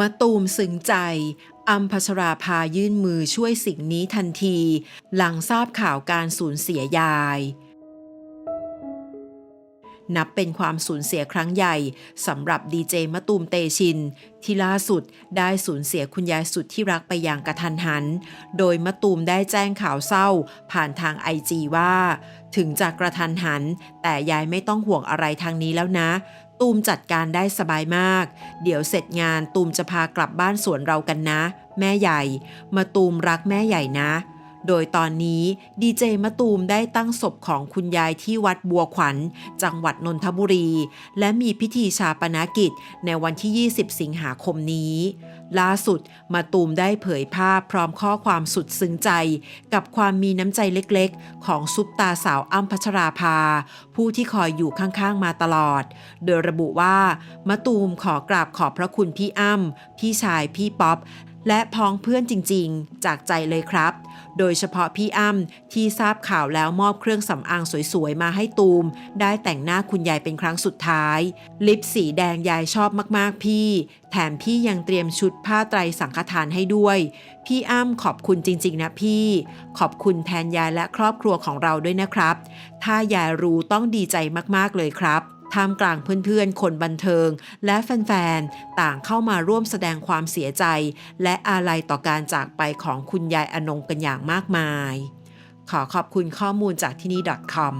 มะตูมซึ้งใจ อัมพัชราภายื่นมือช่วยสิ่งนี้ทันที หลังทราบข่าวการสูญเสียยาย นับเป็นความสูญเสียครั้งใหญ่สำหรับดีเจมะตูมเตชิน ที่ล่าสุดได้สูญเสียคุณยายสุดที่รักไปอย่างกระทันหัน โดยมะตูมได้แจ้งข่าวเศร้า ผ่านทางไอจีว่า ถึงจะกระทันหัน แต่ยายไม่ต้องห่วงอะไรทางนี้แล้วนะ ตูมจัดการได้สบายมาก เดี๋ยวเสร็จงานตูมจะพากลับบ้านสวนเรากันนะ แม่ใหญ่ มาตูมรักแม่ใหญ่นะ โดยตอนนี้ดีเจมะตูมได้ตั้งศพของคุณยายที่วัดบัวขวัญ จังหวัดนนทบุรี และมีพิธีชาปนกิจในวันที่ 20 สิงหาคมนี้ ล่าสุดมาตูมได้เผยภาพพร้อมข้อความสุดซึ้งใจ กับความมีน้ำใจเล็กๆ ของซุปตาสาวอ้ำพัชราภา ผู้ที่คอยอยู่ข้างๆมาตลอด โดยระบุว่ามาตูมขอกราบขอบพระคุณพี่อ้ำพี่ชายพี่ป๊อป และพ้องเพื่อนจริงๆ จากใจเลยครับ โดยเฉพาะพี่อ้ำที่ทราบข่าวแล้วมอบเครื่องสำอางสวยๆ มาให้ตูม ได้แต่งหน้าคุณยายเป็นครั้งสุดท้าย ลิปสีแดงยายชอบมากๆพี่ แถมพี่ยังเตรียมชุดผ้าไตรสังฆทานให้ด้วย พี่อ้ำขอบคุณจริงๆ นะพี่ ขอบคุณแทนยายและครอบครัวของเราด้วยนะครับ ถ้ายายรู้ต้องดีใจมากๆเลยครับ ท่ามกลางเพื่อนๆ คนบันเทิง และแฟนๆ ต่างเข้ามาร่วมแสดงความเสียใจ และอาลัยต่อการจากไปของคุณยายอนงกันอย่างมากมาย ขอขอบคุณข้อมูลจากที่นี่ .com